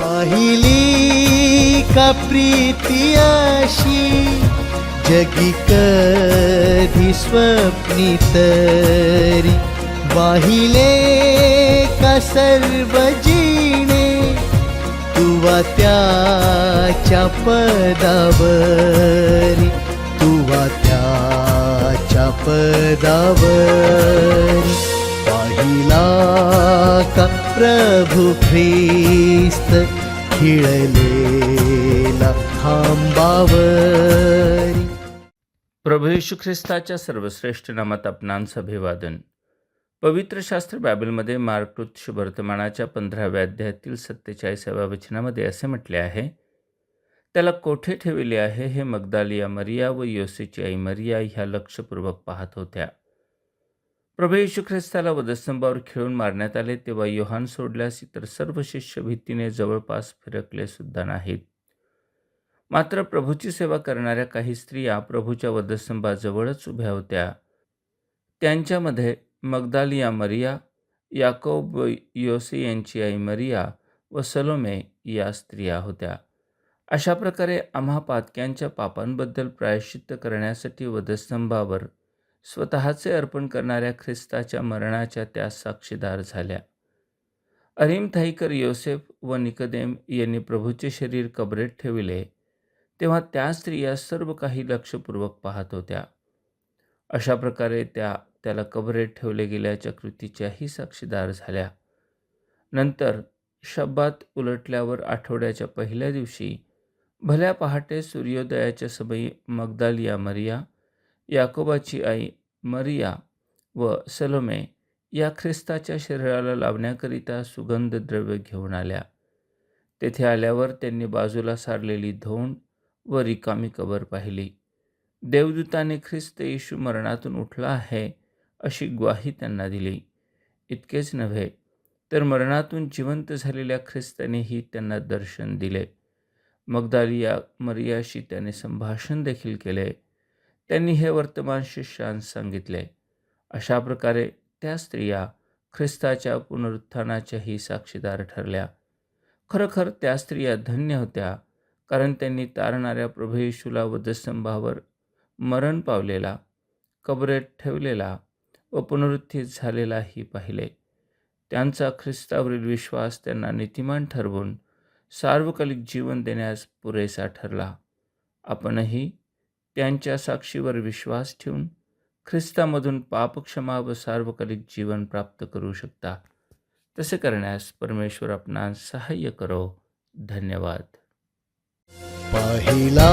पाहिली का प्रीती अशी जगी कधी स्वप्नी तरी. वाहिले का सर्व जिणे तुवा त्याच्या पदावरी. तुवा त्याच्या पदावरी. पाहिला का प्रभु ख्रिस्त खिळलेला खांबावरी. प्रभू येशू ख्रिस्ताच्या सर्वश्रेष्ठ नामात आपणांस अभिवादन पवित्र शास्त्र बायबलमध्ये मार्कृत शुभवर्तमानाच्या पंधराव्या अध्यायातील सत्तेचाळीसाव्या वचनामध्ये असे म्हटले आहे त्याला कोठे ठेवले आहे हे मगदालिया मरिया व योसेची आई मरिया ह्या लक्षपूर्वक पाहत होत्या. प्रभू येशू ख्रिस्ताला वधस्तंभावर खेळून मारण्यात आले तेव्हा योहान सोडल्यास इतर सर्व शिष्य भीतीने जवळपास फिरकले सुद्धा नाहीत. मात्र प्रभूची सेवा करणाऱ्या काही स्त्रिया प्रभूच्या वधस्तंभाजवळच उभ्या होत्या. त्यांच्यामध्ये मगदालिया मरिया याकोब योसे यांची आई मरिया व सलोमे या स्त्रिया होत्या. अशा प्रकारे आम्हा पातक्यांच्या पापांबद्दल प्रायश्चित्त करण्यासाठी वधस्तंभावर स्वतःचे अर्पण करणाऱ्या ख्रिस्ताच्या मरणाच्या त्या साक्षीदार झाल्या. अरिमथाईकर योसेफ व निकदेम यांनी प्रभूचे शरीर कबरेत ठेविले तेव्हा त्या स्त्रिया सर्व काही लक्षपूर्वक पाहत होत्या. अशा प्रकारे त्या त्याला कबरेत ठेवले गेल्याच्या कृतीच्याही साक्षीदार झाल्या. नंतर शब्दात उलटल्यावर आठवड्याच्या पहिल्या दिवशी भल्या पहाटे सूर्योदयाच्या समयी मगदालिया मरिया याकोबाची आई मरिया व सलोमे या ख्रिस्ताच्या शरीराला लावण्याकरिता सुगंध द्रव्य घेऊन आल्या. तेथे आल्यावर त्यांनी बाजूला सारलेली धोंड व रिकामी कबर पाहिली. देवदूताने ख्रिस्त येशू मरणातून उठला आहे अशी ग्वाही त्यांना दिली. इतकेच नव्हे तर मरणातून जिवंत झालेल्या ख्रिस्तानेही त्यांना दर्शन दिले. मगदालिया मरियाशी त्याने संभाषण देखील केले. त्यांनी हे वर्तमान शिष्यांस सांगितले. अशा प्रकारे त्या स्त्रिया ख्रिस्ताच्या पुनरुत्थानाच्याही साक्षीदार ठरल्या. खरोखर त्या स्त्रिया धन्य होत्या कारण त्यांनी तारणाऱ्या प्रभू येशूला वधस्तंभावर मरण पावलेला कबरेत ठेवलेला व पुनरुत्थित झालेलाही पाहिले. त्यांचा ख्रिस्तावरील विश्वास त्यांना नीतिमान ठरवून सार्वकालिक जीवन देण्यास पुरेसा ठरला. आपणही त्यांच्या साक्षीवर विश्वास ठेवून ख्रिस्तामधून पापक्षमा व सार्वकालिक जीवन प्राप्त करू शकता. तसे करण्यास परमेश्वर आपणास सहाय्य करो. धन्यवाद. पाहिला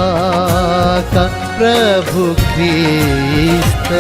का प्रभु ख्रिस्त?